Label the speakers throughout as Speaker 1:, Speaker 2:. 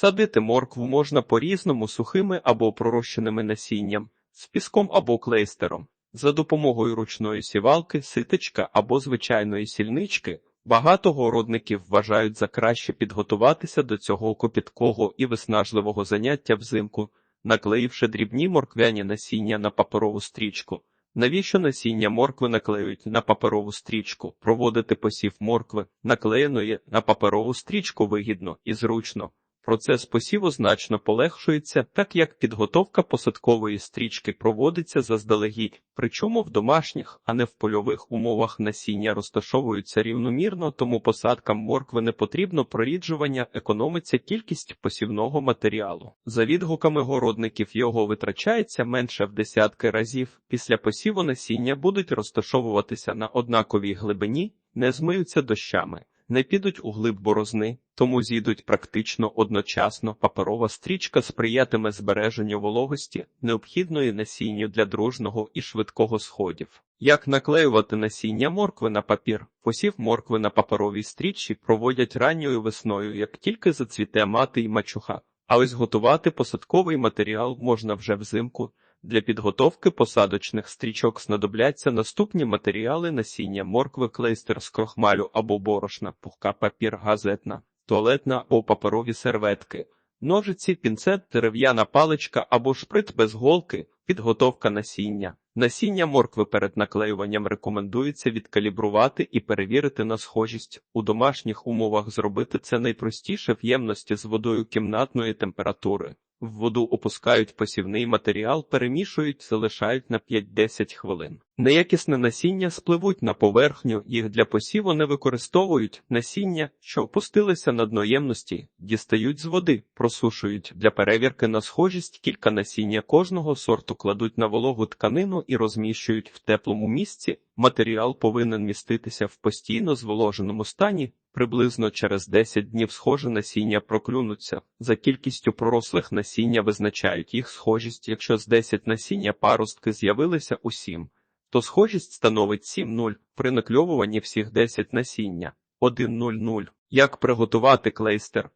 Speaker 1: Садити моркву можна по-різному сухими або пророщеними насінням, з піском або клейстером. За допомогою ручної сівалки, ситечка або звичайної сільнички багато городників вважають за краще підготуватися до цього копіткого і виснажливого заняття взимку, наклеївши дрібні морквяні насіння на паперову стрічку. Навіщо насіння моркви наклеюють на паперову стрічку? Проводити посів моркви, наклеєної на паперову стрічку вигідно і зручно. Процес посіву значно полегшується, так як підготовка посадкової стрічки проводиться заздалегідь, причому в домашніх, а не в польових умовах насіння розташовуються рівномірно, тому посадкам моркви не потрібно проріджування, економиться кількість посівного матеріалу. За відгуками городників його витрачається менше в десятки разів. Після посіву насіння будуть розташовуватися на однаковій глибині, не змиються дощами не підуть у глиб борозни, тому зійдуть практично одночасно. Паперова стрічка сприятиме збереженню вологості, необхідної насінню для дружного і швидкого сходів. Як наклеювати насіння моркви на папір? Посів моркви на паперовій стрічці проводять ранньою весною, як тільки зацвіте мати й мачуха. А ось готувати посадковий матеріал можна вже взимку. Для підготовки посадочних стрічок знадобляться наступні матеріали насіння моркви, клейстер з крохмалю або борошна, пухка папір, газетна, туалетна або паперові серветки, ножиці, пінцет, дерев'яна паличка або шприт без голки, підготовка насіння. Насіння моркви перед наклеюванням рекомендується відкалібрувати і перевірити на схожість. У домашніх умовах зробити це найпростіше в ємності з водою кімнатної температури. В воду опускають посівний матеріал, перемішують, залишають на 5-10 хвилин. Неякісне насіння спливуть на поверхню, їх для посіву не використовують. Насіння, що опустилися на дно ємності, дістають з води, просушують для перевірки на схожість кілька насіння кожного сорту кладуть на вологу тканину і розміщують в теплому місці. Матеріал повинен міститися в постійно зволоженому стані. Приблизно через 10 днів схоже насіння проклюнуться. За кількістю пророслих насіння визначають їх схожість. Якщо з 10 насіння паростки з'явилися у 7, то схожість становить 7-0 при накльовуванні всіх 10 насіння 1-0-0. Як приготувати клейстер?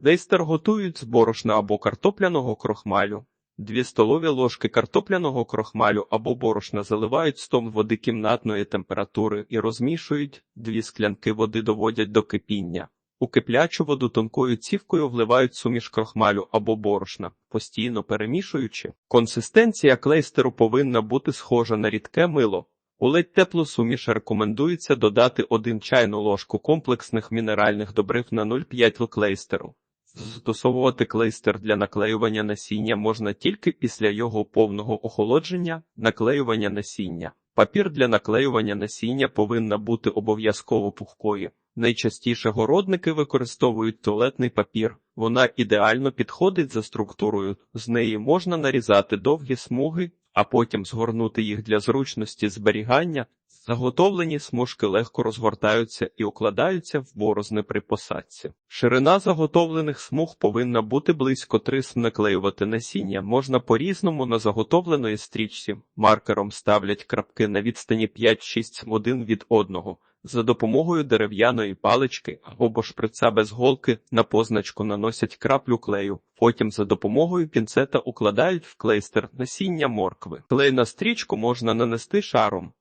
Speaker 1: Клейстер готують з борошна або картопляного крохмалю. Дві столові ложки картопляного крохмалю або борошна заливають стом води кімнатної температури і розмішують, дві склянки води доводять до кипіння. У киплячу воду тонкою цівкою вливають суміш крохмалю або борошна, постійно перемішуючи. Консистенція клейстеру повинна бути схожа на рідке мило. У ледь теплу суміш рекомендується додати 1 чайну ложку комплексних мінеральних добрив на 0,5 клейстеру. Застосовувати клейстер для наклеювання насіння можна тільки після його повного охолодження, наклеювання насіння. Папір для наклеювання насіння повинна бути обов'язково пухкою. Найчастіше городники використовують туалетний папір. Вона ідеально підходить за структурою. З неї можна нарізати довгі смуги, а потім згорнути їх для зручності зберігання. Заготовлені смужки легко розгортаються і укладаються в борозни при посадці. Ширина заготовлених смуг повинна бути близько 3 см. Наклеювати насіння можна по-різному на заготовленої стрічці. Маркером ставлять крапки на відстані 5-6 см один від одного. За допомогою дерев'яної палички або шприца без голки на позначку наносять краплю клею. Потім за допомогою пінцета укладають в клейстер насіння моркви. Клей на стрічку можна нанести шаром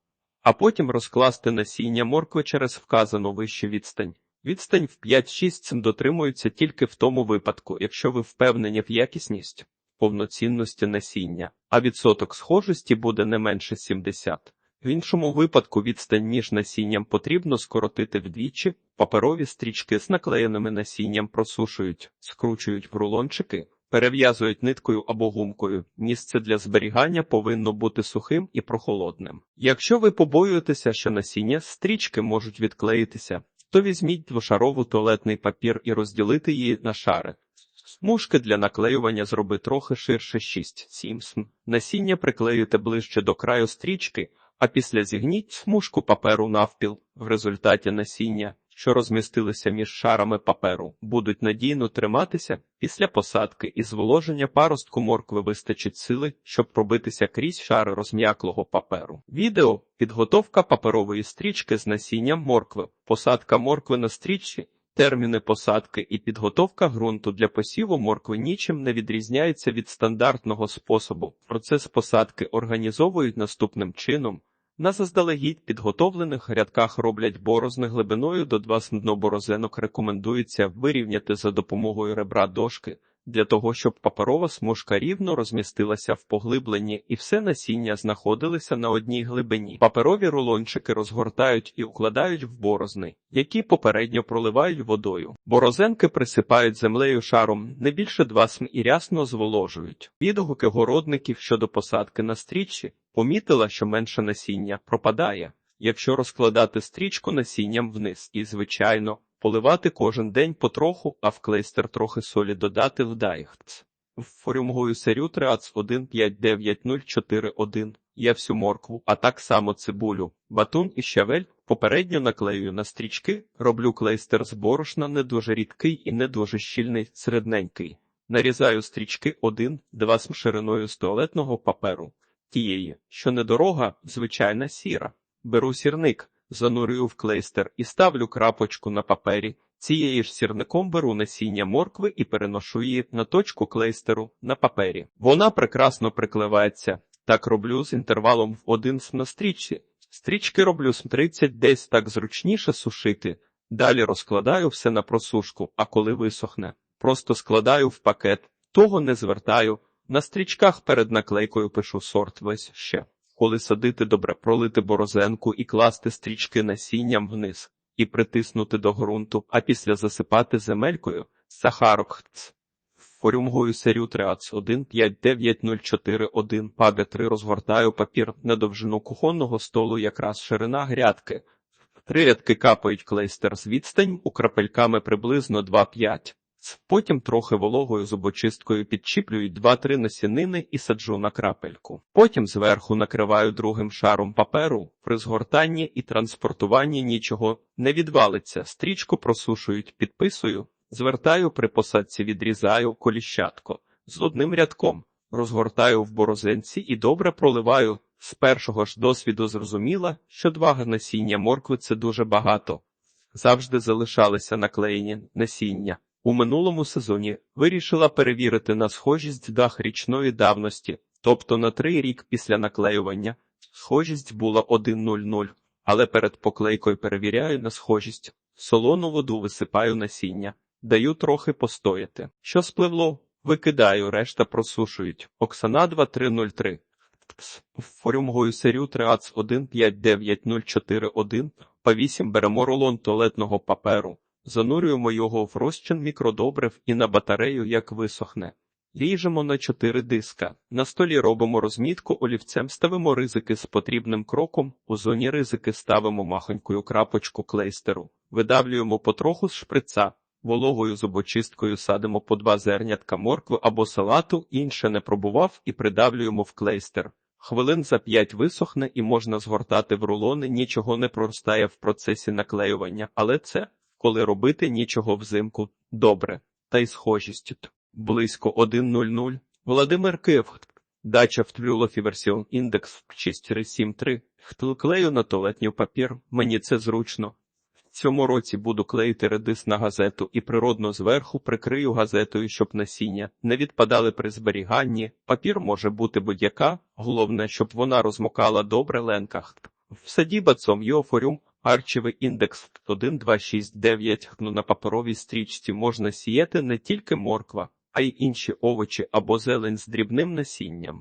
Speaker 1: а потім розкласти насіння моркви через вказану вище відстань. Відстань в 5-6 см дотримується тільки в тому випадку, якщо ви впевнені в якісність, повноцінності насіння, а відсоток схожості буде не менше 70. В іншому випадку відстань між насінням потрібно скоротити вдвічі, паперові стрічки з наклеєними насінням просушують, скручують в рулончики, Перев'язують ниткою або гумкою. Місце для зберігання повинно бути сухим і прохолодним. Якщо ви побоюєтеся, що насіння стрічки можуть відклеїтися, то візьміть двошарову туалетний папір і розділити її на шари. Смужки для наклеювання зроби трохи ширше 6-7 см. Насіння приклеюйте ближче до краю стрічки, а після зігніть смужку паперу навпіл. В результаті насіння що розмістилися між шарами паперу, будуть надійно триматися після посадки і зволоження паростку моркви вистачить сили, щоб пробитися крізь шари розм'яклого паперу. Відео підготовка паперової стрічки з насінням моркви, посадка моркви на стрічці. Терміни посадки і підготовка ґрунту для посіву моркви нічим не відрізняється від стандартного способу. Процес посадки організовують наступним чином. На заздалегідь підготовлених рядках роблять борозни глибиною до 2 см. Борозенок рекомендується вирівняти за допомогою ребра дошки, для того, щоб паперова смужка рівно розмістилася в поглибленні і все насіння знаходилося на одній глибині. Паперові рулончики розгортають і укладають в борозни, які попередньо проливають водою. Борозенки присипають землею шаром не більше 2 см і рясно зволожують. Відгуки городників щодо посадки на стріччі помітила, що менше насіння пропадає. Якщо розкладати стрічку насінням вниз і, звичайно, поливати кожен день потроху, а в клейстер трохи солі додати в дайхц. В форюмгою серю 3159041 я всю моркву, а так само цибулю, батун і щавель попередньо наклею на стрічки, роблю клейстер з борошна не дуже рідкий і не дуже щільний, середненький. Нарізаю стрічки 1-2 з шириною з туалетного паперу. Тієї, що недорога, звичайна сіра. Беру сірник, занурюю в клейстер і ставлю крапочку на папері. Цієї ж сірником беру насіння моркви і переношу її на точку клейстеру на папері. Вона прекрасно приклеветься. Так роблю з інтервалом в один на стрічці. Стрічки роблю з 30 десь так зручніше сушити. Далі розкладаю все на просушку, а коли висохне, просто складаю в пакет, того не звертаю. На стрічках перед наклейкою пишу сорт весь ще. Коли садити добре пролити борозенку і класти стрічки насінням вниз і притиснути до ґрунту, а після засипати земелькою сахарокц. Форюмгою серю 3159041 паге 3 розгортаю папір на довжину кухонного столу якраз ширина грядки. Три рядки капають клейстер з відстань у крапельками приблизно 2-5. Потім трохи вологою зубочисткою підчіплюють 2-3 насінини і саджу на крапельку. Потім зверху накриваю другим шаром паперу, при згортанні і транспортуванні нічого не відвалиться, стрічку просушують, підписую, звертаю при посадці, відрізаю коліщатко з одним рядком, розгортаю в борозенці і добре проливаю. З першого ж досвіду зрозуміла, що два насіння моркви це дуже багато. Завжди залишалися наклеєні насіння. У минулому сезоні вирішила перевірити на схожість дах річної давності, тобто на три рік після наклеювання. Схожість була 1.00, але перед поклейкою перевіряю на схожість. Солону воду висипаю насіння, даю трохи постояти. Що спливло? Викидаю, решта просушують. Оксана 2303. Форюмгою серю 3159041 по 8 беремо рулон туалетного паперу. Занурюємо його в розчин мікродобрив і на батарею, як висохне. Ріжемо на чотири диска. На столі робимо розмітку олівцем, ставимо ризики з потрібним кроком. У зоні ризики ставимо махонькою крапочку клейстеру, видавлюємо потроху з шприца, вологою зубочисткою садимо по два зернятка моркви або салату, інше не пробував і придавлюємо в клейстер. Хвилин за п'ять висохне і можна згортати в рулони, нічого не проростає в процесі наклеювання, але це коли робити нічого взимку добре, та й схожістю. Близько 1.00. Володимир Київ. Дача в Твлюлофі версіон індекс 6373. Клею на туалетній папір. Мені це зручно. В цьому році буду клеїти редис на газету і природно зверху прикрию газетою, щоб насіння не відпадали при зберіганні. Папір може бути будь-яка, головне, щоб вона розмокала добре ленках. В саді бацом йофорюм Арчевий індекс 1269 ну, на паперовій стрічці можна сіяти не тільки морква, а й інші овочі або зелень з дрібним насінням.